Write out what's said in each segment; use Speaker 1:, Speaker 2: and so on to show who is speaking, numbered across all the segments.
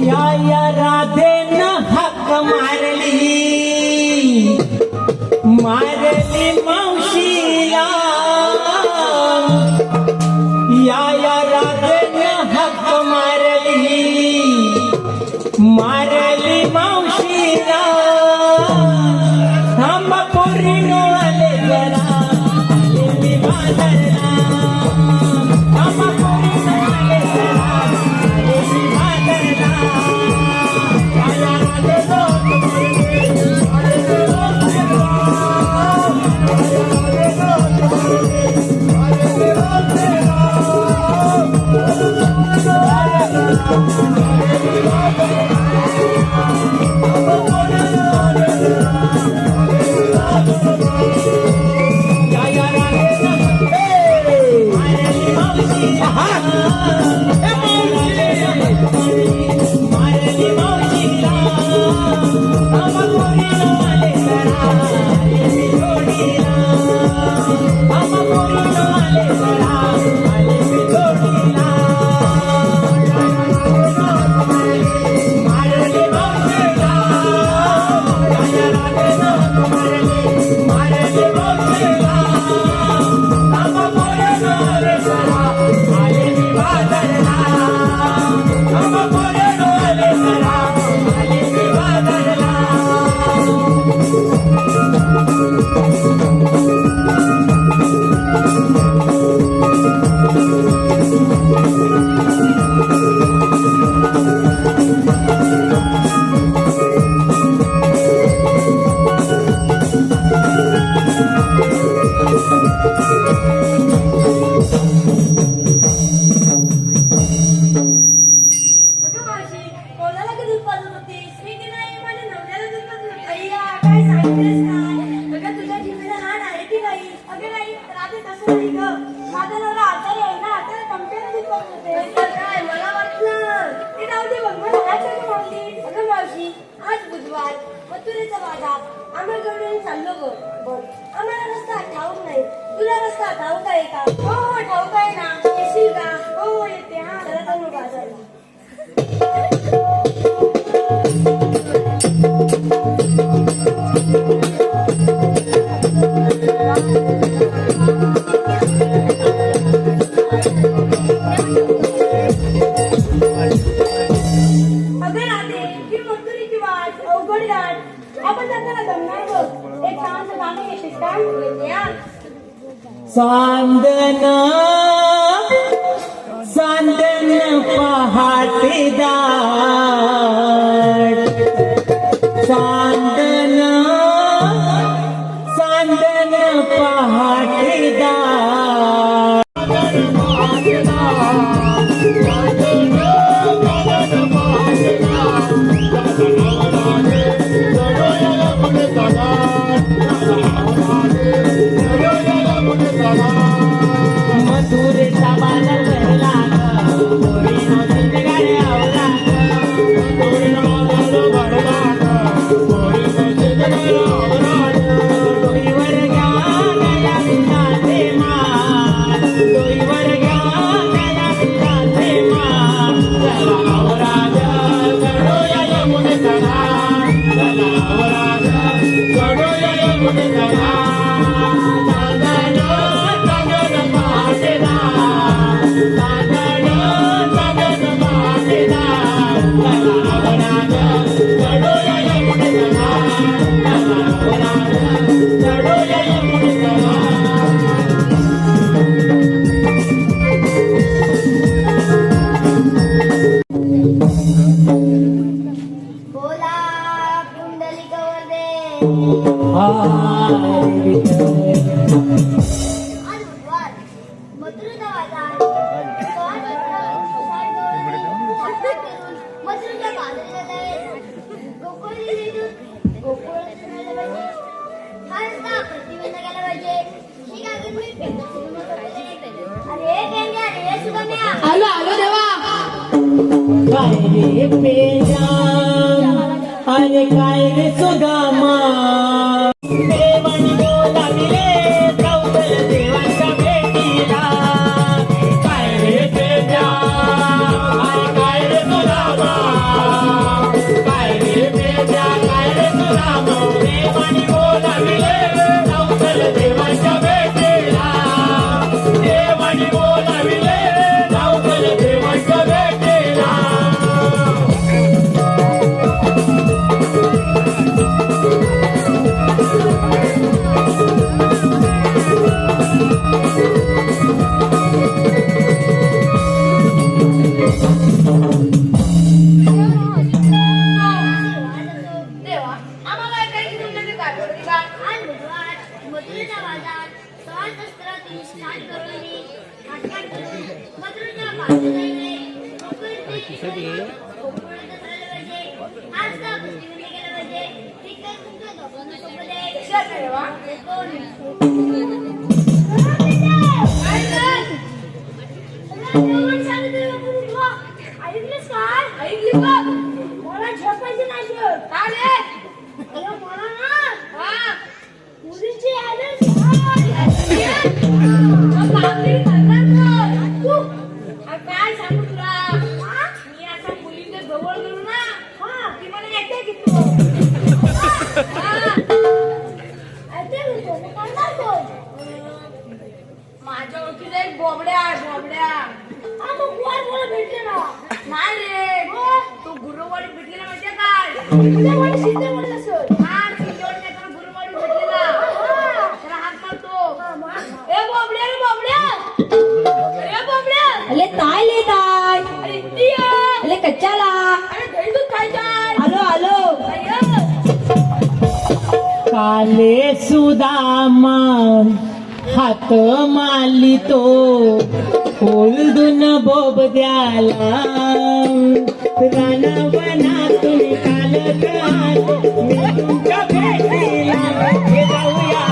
Speaker 1: या
Speaker 2: या राधेनं हाक मारली. मारली मावशीला. या या राधेनं हाक मारली. मारली मावशीला. थांबा पोरी आले जरा. आले मी
Speaker 1: Thank you. Everybody! काले सुदामा हात
Speaker 3: माली
Speaker 1: तो
Speaker 3: ओळदून बोबद्याला. रानवना तुम्ही काल काल
Speaker 1: मी
Speaker 2: तुमच्या जाऊया.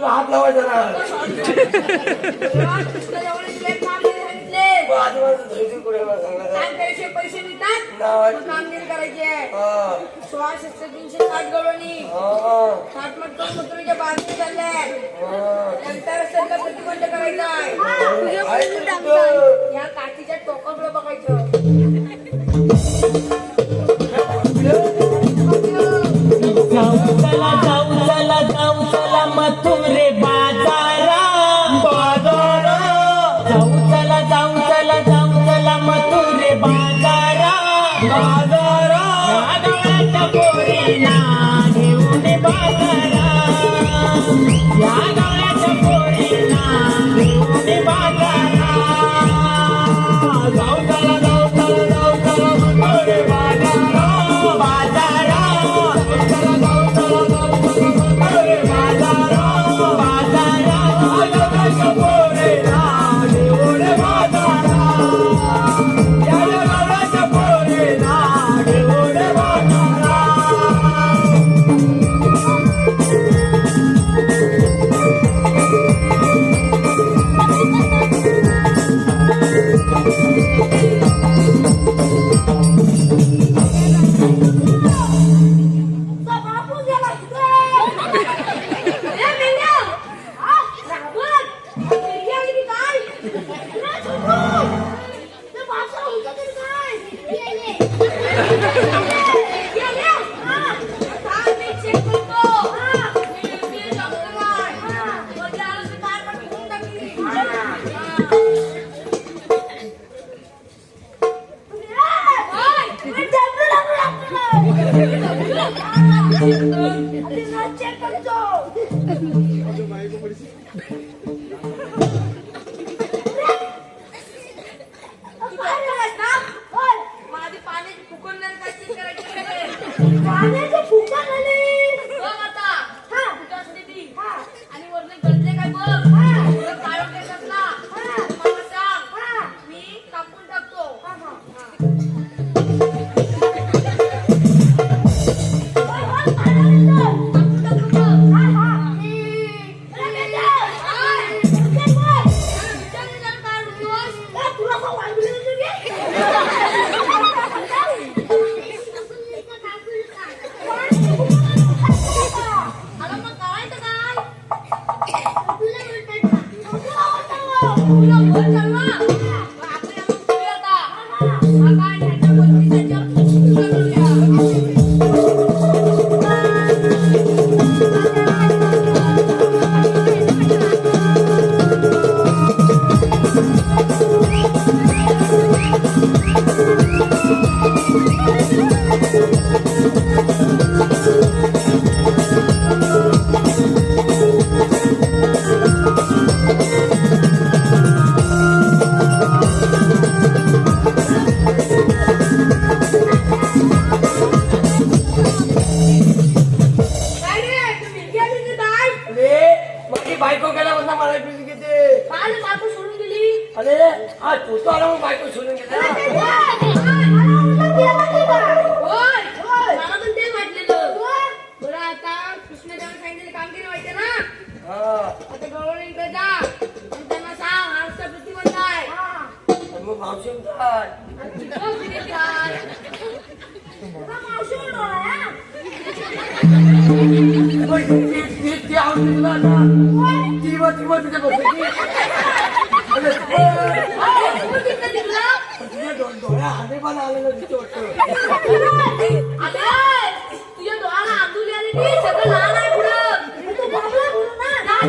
Speaker 2: तुला
Speaker 3: हात
Speaker 2: लावायचा ना.
Speaker 3: पैसे मिळतात? कामगिरी करायची सोळाशे तीनशे साठ
Speaker 2: गळवणी.
Speaker 3: साठ मटकं मुत्रीच्या बाजूने चालल्या नंतर सरकार प्रतिबंध करायचा आहे. या काठीच्या टोकाकडे बघायचं. Thank you.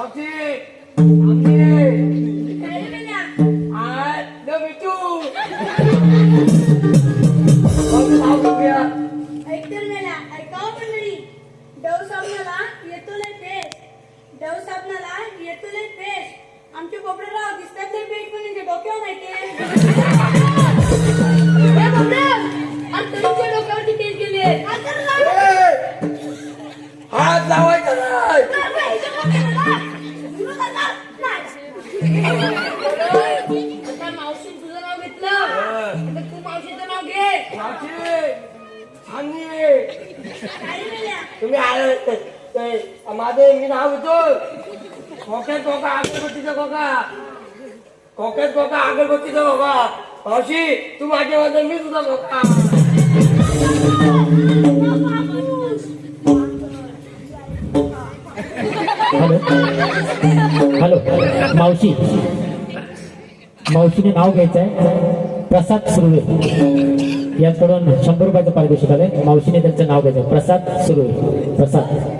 Speaker 3: 好听 धोका अगरबत्तीचा धोका भावशी तू माझे वाजव मी
Speaker 4: तुझा
Speaker 5: धोका
Speaker 1: हॅलो. मावशी. मावशीने नाव घ्यायचं आहे प्रसाद सुर्वे. यांकडून शंभर रुपयाचं पारितोषिक आलंय. मावशीने त्यांचं नाव घ्यायचं प्रसाद सुर्वे. प्रसाद.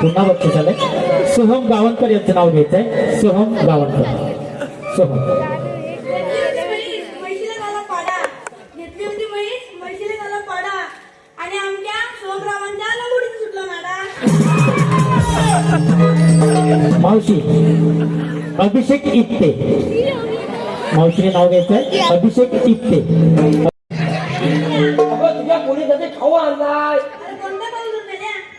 Speaker 1: पुन्हा बक्षीस आलंय. सोहम गावणकर यांचं नाव घ्यायचंय. सोहम गावणकर. सोहम. मावशी अभिषेक इत्ते मावशीने नाव घ्यायचंय. अभिषेक
Speaker 2: इत्ते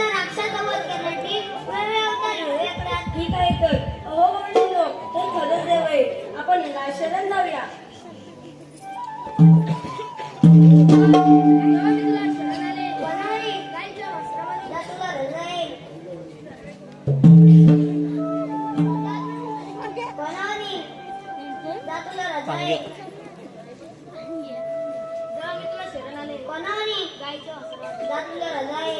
Speaker 2: रावणाला राक्षस वध
Speaker 6: करण्याची आहे आपण राक्षसाला जाऊया.
Speaker 2: कोणाने गायचं जातलं रजाई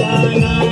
Speaker 5: काना रे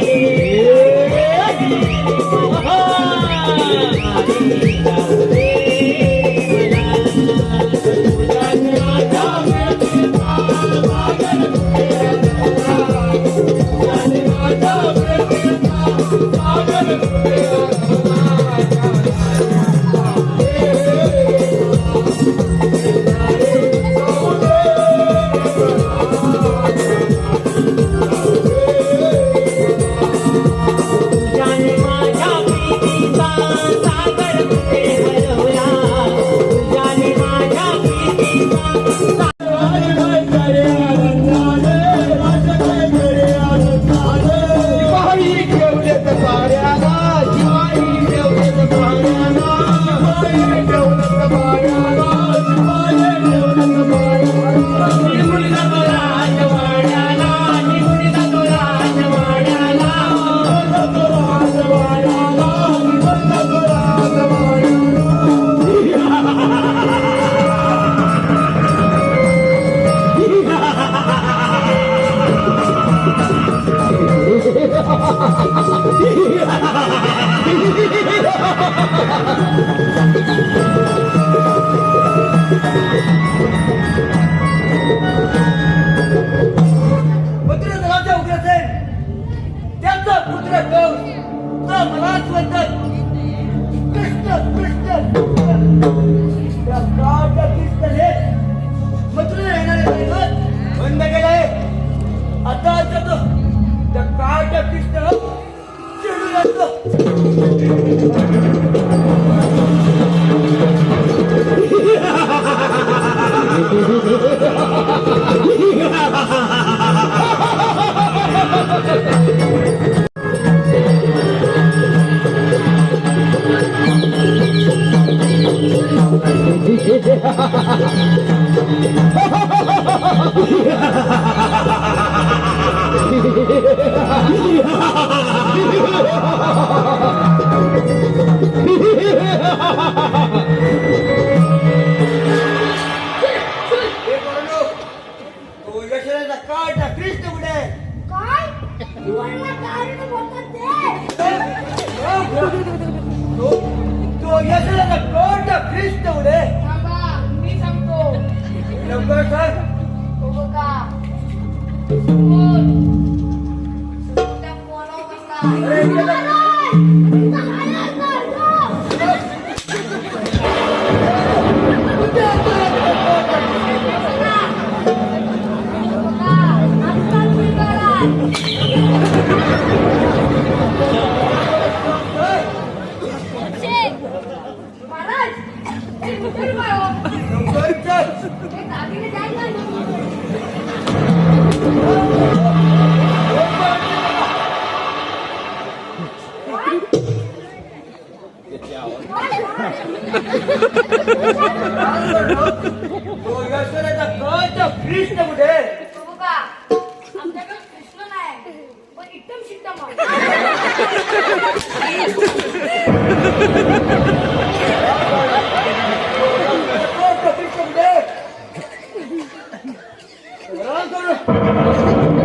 Speaker 5: Thank you.